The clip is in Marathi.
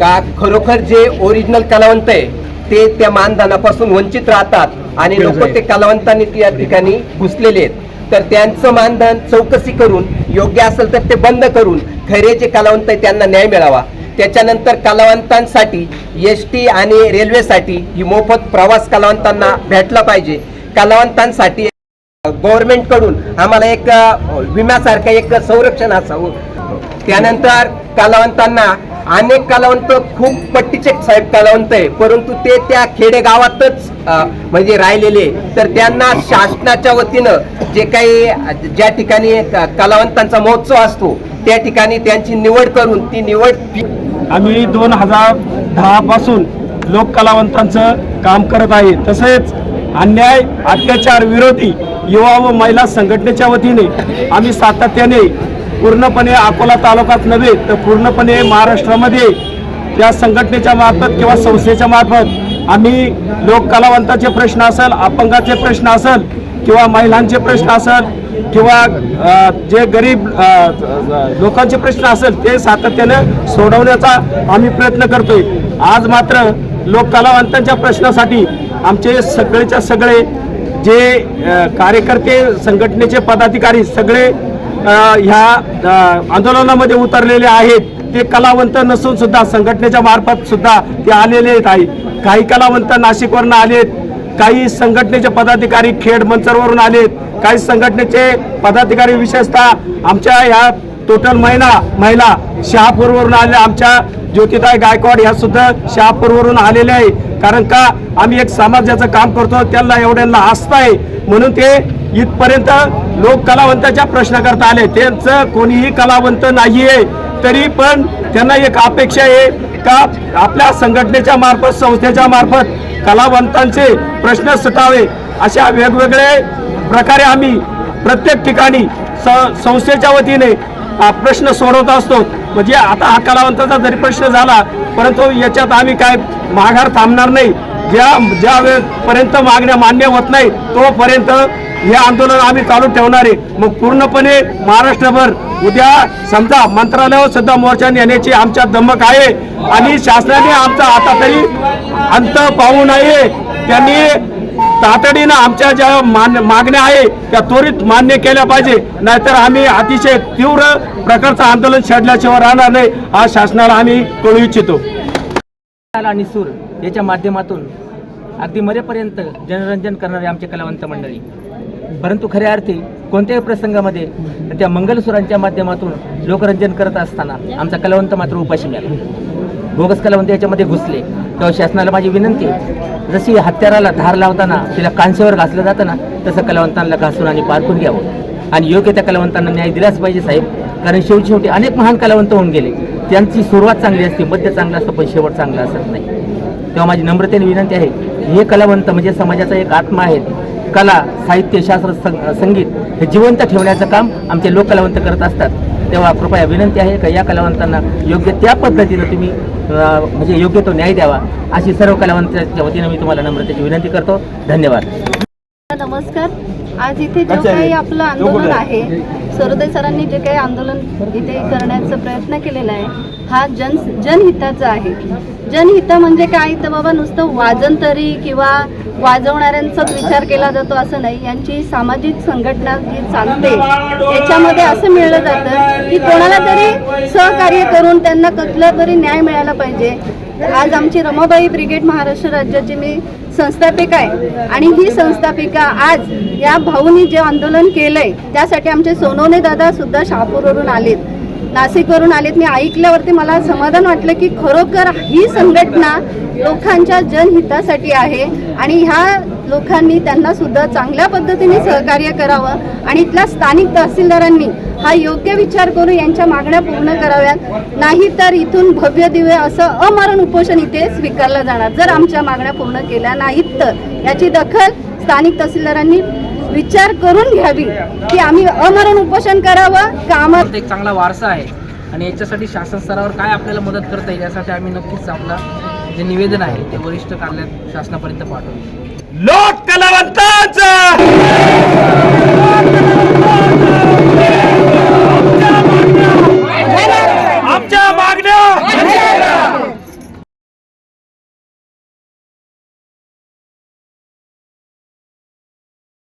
का खरोखर जे ओरिजिनल कलावंत आहे ते त्या मानधनापासून वंचित राहतात आणि लोक ते कलावंतांनी त्या ठिकाणी घुसलेले आहेत. तर त्यांचं मानधन चौकशी करून योग्य असेल तर ते बंद करून खरे जे कलावंत आहे त्यांना न्याय मिळावा. त्याच्यानंतर कलावंतांसाठी एस टी आणि रेल्वेसाठी ही मोफत प्रवास कलावंतांना भेटला पाहिजे. कलावंतांसाठी गव्हर्नमेंटकडून आम्हाला एक विम्यासारखं एक संरक्षण असावं. त्यानंतर कलावंतांना अनेक कलावंत खूप पट्टीचे साहेब कलावंत आहे. परंतु ते त्या खेडेगावातच म्हणजे राहिलेले. तर त्यांना शासनाच्या वतीनं जे काही ज्या ठिकाणी कलावंतांचा महोत्सव असतो त्या ठिकाणी त्यांची निवड करून ती निवड आम्ही दोन हजार दहा पासून लोक कलावंतांचं काम करत आहे. तसेच अन्याय अत्याचार विरोधी युवा व महिला संघटनेच्या वतीने आम्ही सातत्याने पूर्णपणे अकोला तालुकात नव्हे तर पूर्णपणे महाराष्ट्रामध्ये या संघटनेच्या मार्फत किंवा संस्थेच्या मार्फत आम्ही लोककलावंताचे प्रश्न असेल अपंगाचे प्रश्न असेल किंवा महिलांचे प्रश्न असेल किंवा जे गरीब लोकांचे प्रश्न असेल ते सातत्यानं सोडवण्याचा आम्ही प्रयत्न करतोय. आज मात्र लोक कलावंतांच्या प्रश्नासाठी आमचे सगळेच्या सगळे जे कार्यकर्ते संघटनेचे पदाधिकारी सगळे ह्या आंदोलनामध्ये उतरलेले आहेत. ते कलावंत नसून सुद्धा संघटनेच्या मार्फत सुद्धा ते आलेले आहेत. काही कलावंत नाशिकवरून आलेत काही संघटनेचे पदाधिकारी खेड मंचरवरून आलेत काही संघटनेचे पदाधिकारी विशेषतः आमच्या ह्या टोटल महिला महिला शहापूरवरून आल्या आमच्या ज्योतिताई गायकवाड ह्या सुद्धा शहापूरवरून आलेल्या आहे. कारण का आम्ही एक समाजाचं काम करतो. त्यांना एवढ्यांना आस्था आहे. म्हणून ते इथपर्यंत लोक कलावंताच्या प्रश्न करता आले. त्यांचं कोणीही कलावंत नाही आहे तरी पण त्यांना एक अपेक्षा आहे का आपल्या संघटनेच्या मार्फत संस्थेच्या मार्फत कलावंतांचे प्रश्न सुटावे? अशा वेगवेगळे प्रकारे आम्ही प्रत्येक ठिकाणी संस्थेच्या वतीने प्रश्न सोडवत असतो. म्हणजे आता हा कलावंताचा जरी प्रश्न झाला परंतु याच्यात आम्ही काय माघार थांबणार नाही. ज्या ज्या वेळेपर्यंत मागण्या मान्य होत नाही तोपर्यंत हे आंदोलन आम्ही चालू ठेवणार आहे. मग पूर्णपणे महाराष्ट्रभर उद्या समजा मंत्रालयावर सुद्धा मोर्चा नेण्याची आमच्या धमक आहे आणि शासनाने आमचा आता तरी अंत पाहू नये. त्यांनी तातडीनं आमच्या ज्या मान मागण्या आहे त्या त्वरित मान्य केल्या पाहिजे. नाहीतर आम्ही अतिशय तीव्र प्रकारचं आंदोलन छेडल्याशिवाय राहणार नाही हा शासनाला आम्ही कळू इच्छितो. आणि सूर याच्या माध्यमातून अगदी मरेपर्यंत जनरंजन करणारे आमचे कलावंत मंडळी. परंतु खऱ्या अर्थी कोणत्याही प्रसंगामध्ये त्या मंगलसुरांच्या माध्यमातून लोकरंजन करत असताना आमचा कलावंत मात्र उपाशी मिळाला. बोगस कलावंत याच्यामध्ये घुसले. तेव्हा शासनाला माझी विनंती जशी हत्याराला धार लावताना तिला कांशेवर घासलं जातं ना तसं कलावंतांना घासून आणि पारखून घ्यावं. आणि योग्य त्या कलावंतांना न्याय दिलाच पाहिजे साहेब कारण शेवटी शेवटी अनेक महान कलावंत होऊन गेले. त्यांची सुरुवात चांगली असते मध्य चांगलं असतं पण शेवट चांगला असत नाही. तेव्हा माझी नम्रतेने विनंती आहे हे कलावंत म्हणजे समाजाचा एक आत्मा आहेत. कला साहित्य शास्त्र संगीत हे जिवंत ठेवण्याचं काम आमचे लोक कलावंत करत असतात. तेव्हा कृपया विनंती आहे का या कलावंतांना योग्य त्या पद्धतीनं तुम्ही म्हणजे योग्य तो न्याय द्यावा अशी सर्व कलावंतांच्या वतीनं मी तुम्हाला नम्रतेची विनंती करतो. धन्यवाद. नमस्कार. आज इथे जे काही आपलं आंदोलन आहे? सरोदे सरांनी जे काही आंदोलन इथे करण्याचा प्रयत्न केलेला आहे हा जन जनहिताचा आहे. जनहित म्हणजे काय? तर बाबा नुसतं वाजंतरी किंवा वाजवणाऱ्यांचाच विचार केला जातो असं नाही. यांची सामाजिक संघटना जी चालते याच्यामध्ये असं मिळलं जातं की कोणाला तरी सहकार्य करून त्यांना कसला तरी न्याय मिळाला पाहिजे. आज आमची रमाबाई ब्रिगेड महाराष्ट्र राज्याची मी संस्थापिका आहे. आणि ही संस्थापिका आज या भाऊनी जे आंदोलन केलंय त्यासाठी आमचे सोनवणे दादा सुद्धा शहापूरवरून आलेत. नाशिकवरून आलेत. मी ऐकल्यावरती मला समाधान वाटलं की खरोखर ही संघटना लोकांच्या जनहितासाठी आहे आणि ह्या लोकांनी त्यांना सुद्धा चांगल्या पद्धतीने सहकार्य करावं आणि इथल्या स्थानिक तहसीलदारांनी हा योग्य विचार करून यांच्या मागण्या पूर्ण कराव्यात. नाही तर इथून भव्य दिव्य असं अमरण उपोषण इथे स्वीकारलं जाणार. जर आमच्या मागण्या पूर्ण केल्या नाहीत तर. याची दखल स्थानिक तहसीलदारांनी विचार करून घ्यावी की आम्ही अमरण उपोषण करावं का आम्हाला एक चांगला वारसा आहे. आणि याच्यासाठी शासन स्तरावर काय आपल्याला मदत करता येईल यासाठी आम्ही नक्कीच आपला जे निवेदन आहे ते वरिष्ठ कार्यालयात शासनापर्यंत पाठवू. लोक कलावंतांच!